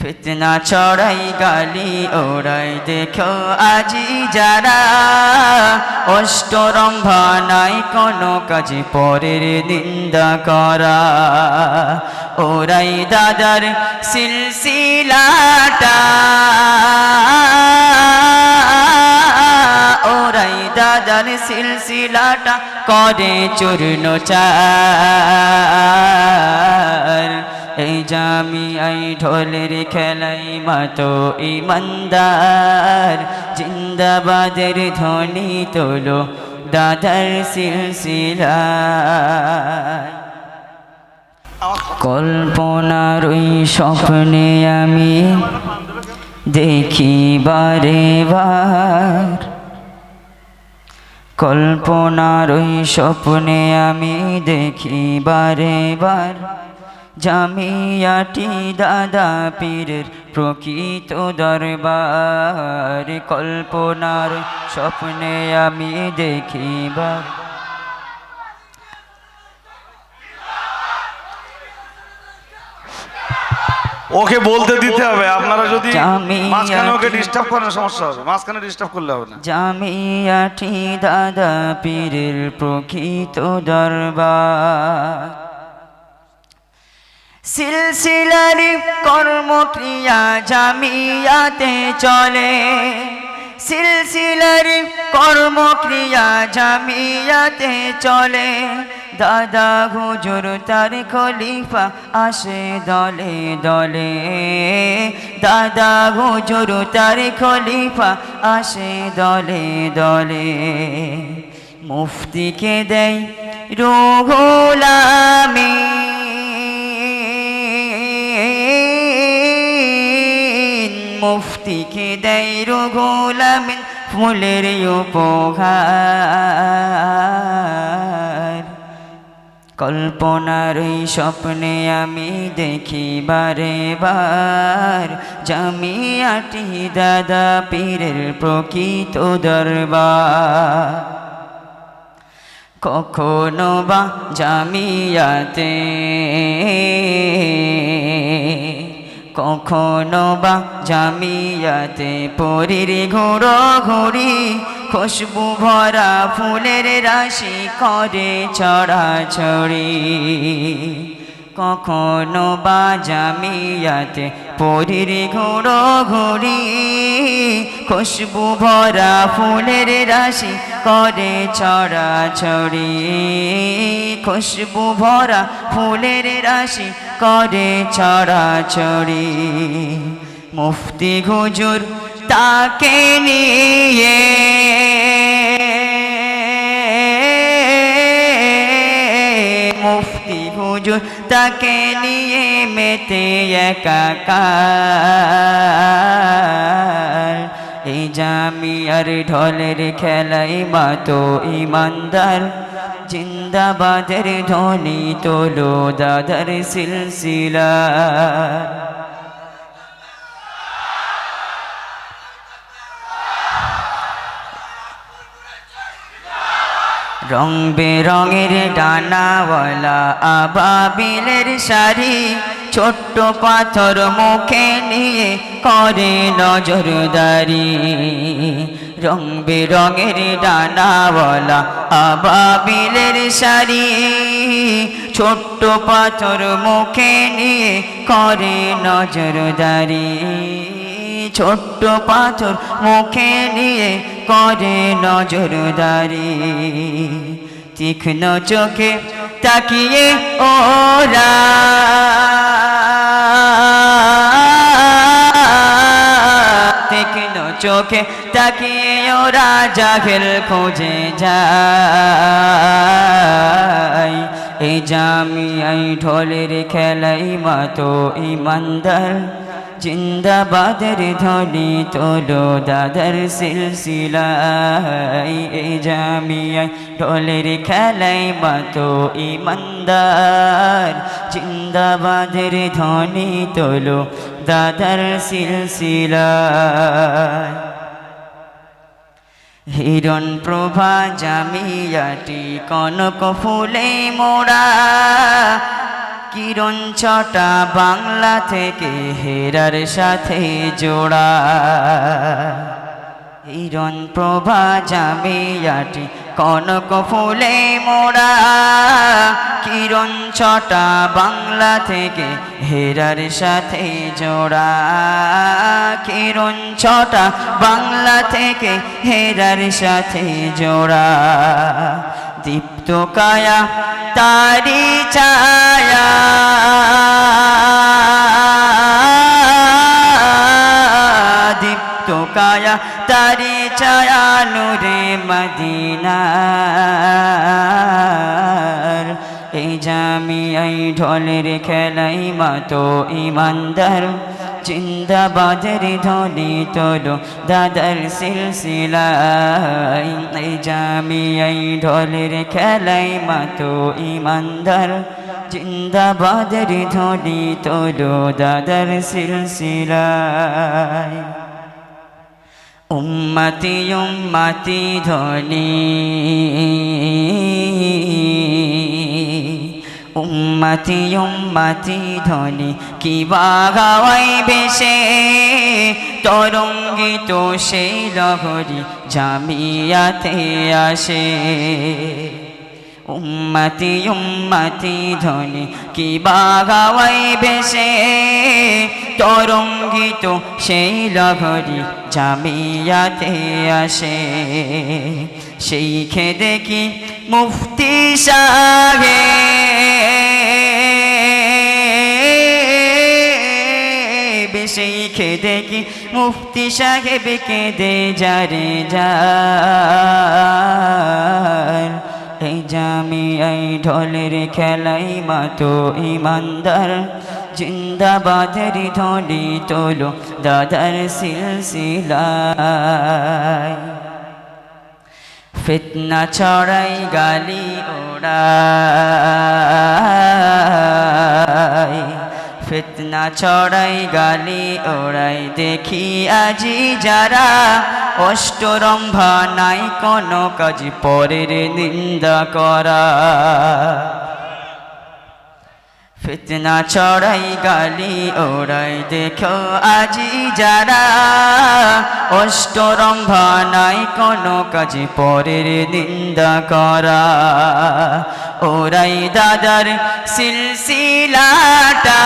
ফিতনা ছড়াই গালি ওড়াই দেখো আজি যারা। অষ্টরম্ভা নাই কোনো কাজে, পরের নিন্দা করা। ওরাই দাদার সিলসিলাটা। ওরাই দাদার সিলসিলাটা করে চূর্ণ চার জামি আই ঢোলের খেলাই মাতো ইমানদার। জিন্দাবাদের ধ্বনি তোলো দাদার সিলসিলা কল্পনার ওই স্বপ্নে আমি দেখি বারে বার কল্পনার ওই স্বপ্নে আমি দেখি বারে বার জামিয়াটি দাদা পীরের প্রকৃত দরবার কল্পনার স্বপ্নে আমি দেখিবার ওকে বলতে দিতে হবে আপনারা যদি মাঝখানে ওকে ডিস্টার্ব করেন সমস্যা হবে। মাঝখানে ডিস্টার্ব করলে হবে না। জামিয়াটি দাদা পীরের প্রকৃত দরবার সিলসিলারি কর্মক্রিয়া জামিয়াতে চলে। সিলসিলারি কর্মক্রিয়া জামিয়াতে চলে। দাদা হুজুর তার খলিফা আসে দলে দলে। দাদা হুজুর তার খলিফা আসে দলে দলে। মুফতিকে দেয় রোগোলামী মুফতিকে দেয় রোগোলামিন ফুলের উপহার। কল্পনার ওই স্বপ্নে আমি দেখি বারে বার, জামিয়াটি দাদা পীরের প্রকৃত দরবার। কখনো বা জামিয়াতে কখনো বা জামিয়াতে পরির ঘোড়ো ঘুরি, খুশবু ভরা ফুলের রাশি করে ছড়াছড়ি। কখনো বা জামিয়াতে পরির ঘোড়ো ঘুরি, খুশবু ভরা ফুলের রাশি করে ছড়াছড়ি। খুশবু ভরা ফুলের রাশি করে ছড়াছড়ি মুফতি হুজুর তাকে নিয়ে মুফতি হুজুর তাকে নিয়ে মেতে একাকার। এই জামিয়ার ঢলের খেলাই মাতো ইমানদার। জিন্দাবাদের ধ্বনি তোলো দাদার সিলসিলা। রং বেরঙের ডানাওয়ালা আবাবিলের শাড়ি ছোট্ট পাথর মুখে নিয়ে করে নজরদারি। রং বেরঙের ডানাওয়ালা আবাবিলের শাড়ি। ছোট্ট পাথর মুখে নিয়ে করে নজরদারি। ছোট্ট পাথর মুখে নিয়ে করে নজরদারি। তীক্ষ্ণ চোখে তাকিয়ে ওরা। চোখে তাকিয়ে ওরা জাহেল খোঁজে যায়। এই জামিয়াই ঢোলের খেলাই মাতো ইমানদার, জিন্দাবাদের ধ্বনি তোলো দাদার সিলসিলাই এই জামিয়াই ঢোলের খেলাই মাতো ইমানদার জিন্দাবাদের ধ্বনি তোলো, দাদার সিলসিলায়। হিরণ প্রভা জামিয়াটি, কনক ফুলে মোড়া। কিরণ ছটা বাংলা থেকে হেরার সাথে জোড়া। হিরণ প্রভা জামিয়াটি কনক ফুলে মোড়া কিরণ ছটা বাংলা থেকে হেরার সাথে জোড়া। কিরণ ছটা বাংলা থেকে হেরার সাথে জোড়া। দীপ্ত কায়া, তারি ছায়া। দীপ্ত কায়া, তারি ছায়া নূরে মদিনার। এই জামি এই ঢোলের খেলাই মাতো ইমানদার। জিন্দাবাদের ধ্বনি তোলো দাদার সিলসিলাই এই জামি এই ঢোলের খেলাই মাতো ইমানদার। জিন্দাবাদের ধ্বনি তোলো দাদার সিলসিলাই উম্মতি উম্মতি ধ্বনি উম্মতি উম্মতি ধ্বনি কি বাগাওয়াই বেশে তরঙ্গিত সেই লহরি জামিয়াতে আসে। উম্মতি উম্মতি ধ্বনি কি বাগাওয়াই বেশে তরঙ্গিত সেই লহরি জামিয়াতে আসে। সেই খে দেখি মুফতি সাহে সেই খে দেখি মুফতি সাহেব কেঁদে যারে যার। এই জামি এই ঢোলের খেলাই মাতো ইমানদার। জিন্দাবাদের ধ্বনি তোলো, দাদার সিলসিলায়। ফিতনা ছড়াই গালি ওড়াই ফিতনা ছড়াই গালি ওড়াই দেখি আজি যারা অষ্টরম্ভা নাই কোনো কাজ, পরের নিন্দা করা। ফিতনা ছড়াই গালি ওড়াই দেখো আজি যারা অষ্টরম্ভা নাই কোনো কাজ পরের নিন্দা করা। ওরাই দাদার সিলসিলাটা।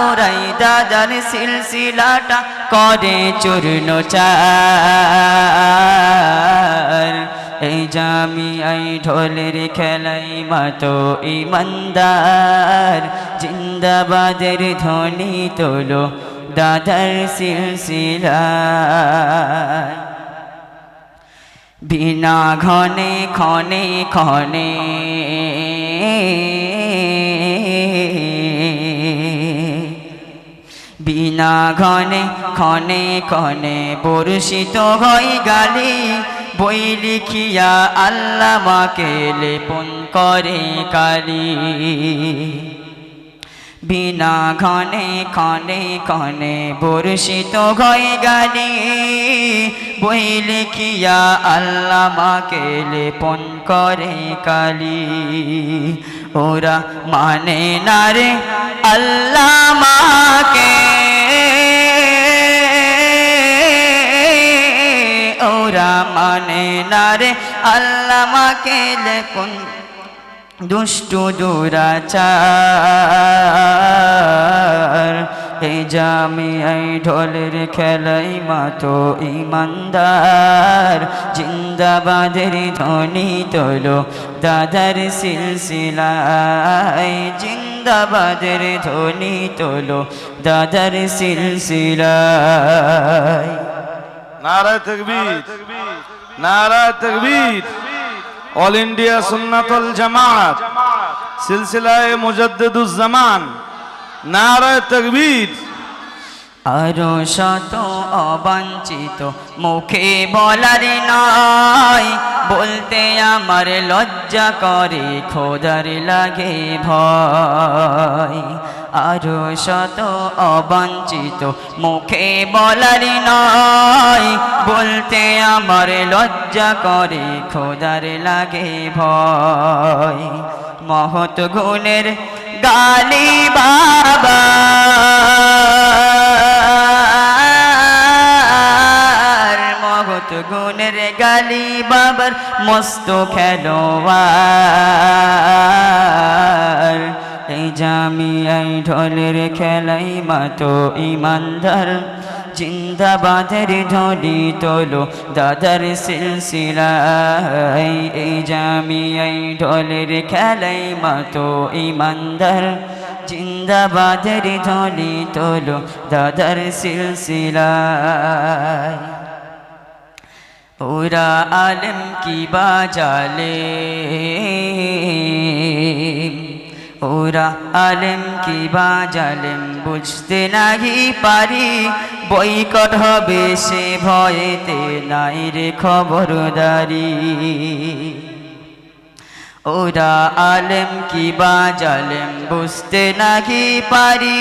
ওরাই দাদার সিলসিলাটা করে চূর্ণ চার। এই জামি আই ঢোলের খেলাই মাতো ইমানদার। জিন্দাবাদের ধ্বনি তোলো দাদার সিলসিলায়। বিনা ঘনে ক্ষণে ক্ষণে বিনা ঘনে ক্ষণে ক্ষণে বর্ষিত হয় গালি। বই লিখিয়া আল্লাহ মাকে লেপন করে কালি। বিনা ঘনে ক্ষণে ক্ষণে বর্ষিত হয় গালি। বই লিখিয়া আল্লাহ মাকে লেপন করে কালি। ওরা মানে না রে, আল্লাহ মাকে মানে না রে আল্লাহ মাকে লেপন দুষ্টু দুরাচার। এই জামি এই ঢোলের খেলাই মাতো ইমানদার। জিন্দাবাদের ধ্বনি তোলো দাদার সিলসিলায়। জিন্দাবাদের ধ্বনি তোলো দাদার সিলসিলায়। নারায় নারায় অল ইন্ডিয়া সুন্নাতুল জামাত, সিলসিলায়ে মুজাদ্দিদুজ জামান নারায় তকবীর। আরও শত অবাঞ্ছিত মুখে বলার নয় বলতে আমার লজ্জা করে, খোদার লাগে ভয়। আরও শত অবঞ্চিত মুখে বলার নয়। বলতে আমার লজ্জা করে, খোদার লাগে ভয়। মহৎ গুণের গালি বাবা। মহৎ গুণের গালি বাবার মস্ত খেলোয়ার এই জামিয়াই ঢোলের খেলাই মাতো ইমানদার। জিন্দাবাদের ঢলি তোলো দাদার সিলসিলাই এই জামিয়াই ঢোলের খেলাই মাতো ইমানদার। জিন্দাবাদের ঢলি তোলো দাদার সিলসিলাই ওরা আলম কি বাজালে ওরা আলেম কি বা জালেম বুঝতে নাহি পারি। বইকট হবে সে ভয়েতে নাই রে খবরদারি। ওরা আলেম কি বাজালেম বুঝতে নাকি পারি।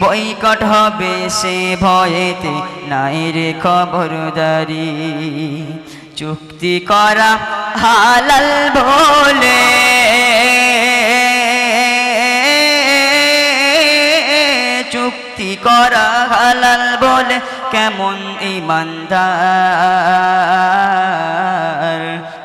বইকট হবে সে ভয়েতে নাই রে খবরদারি। চুক্তি করা হালাল বলে করা হালাল বলে কেমন ইমানদার?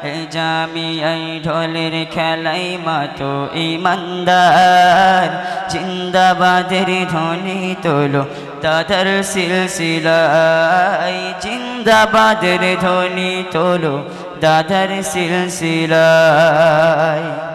এই জামিয়াই ঢোলের খেলাই মাতো ইমানদার। জিন্দাবাদের ধ্বনি তোলো দাদার সিলসিলাই। জিন্দাবাদের ধ্বনি তোলো দাদার সিলসিলাই।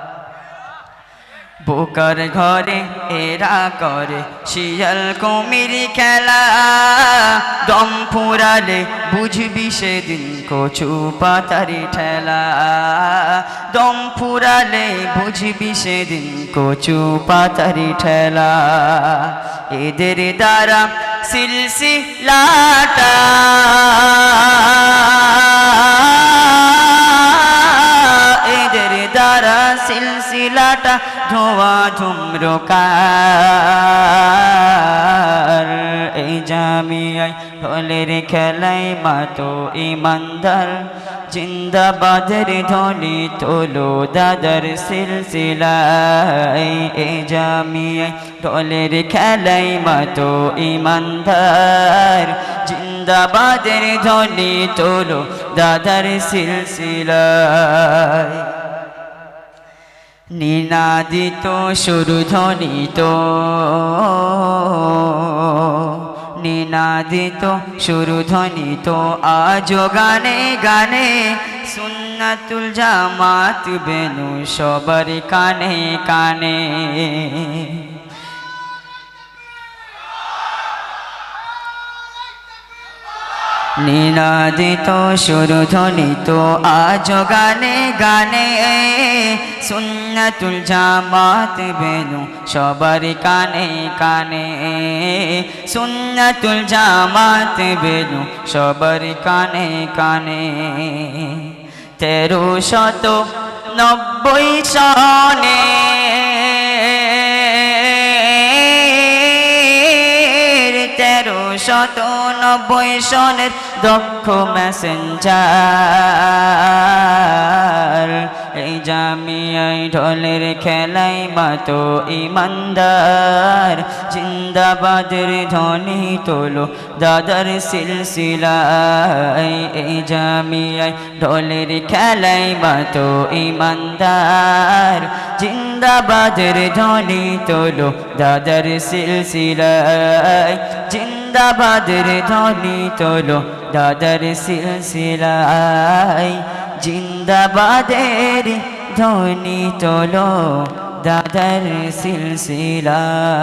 বোকার ঘরে এরা করে শিয়াল কুমির খেলা। দম ফুরালে বুঝবি সেদিন কচু পাতারি ঠেলা। দম ফুরালে বুঝবি সেদিন কচু পাতারি ঠেলা। এদের দ্বারা সিলসি সিলসিলাটা ধোয়া ধুম্রকার এই জামিয়াই ঢোলের খেলাই মাতো ইমানদার। জিন্দাবাদের ধ্বনি তোলো দাদার সিলসিলাই এই জামিয়াই ঢোলের খেলাই মাতো ইমানদার। জিন্দাবাদের ধ্বনি তোলো দাদার সিলসিলাই নিনাদিত সুর ধ্বনিত নিনাদিত সুর তো আজ গানে গানে সুন্নাতুল জামাত বেনু সবার কানে কানে। নিনাদিত সুরধ্বনিত আজ গানে গানে। সুন্নাতুল জামাত বেনু সবার কানে কানে। সুন্নাতুল জামাত বেনু সবার কানে কানে। তেরো শত নব্বই সনে শত নব্বই সনের দক্ষ মেসেঞ্জার এই জামিয়াই ঢোলের খেলাই মাতো ইমানদার। জিন্দাবাদের ধ্বনি তোলো দাদার সিলসিলাই এই জামিয়াই ঢোলের খেলাই মাতো ইমানদার। জিন্দাবাদের ধ্বনি তোলো দাদার সিলসিলাই জিন্দাবাদের ধ্বনি তোলো দাদার সিলসিলাই জিন্দাবাদের ধ্বনি তোলো দাদার সিলসিলায়।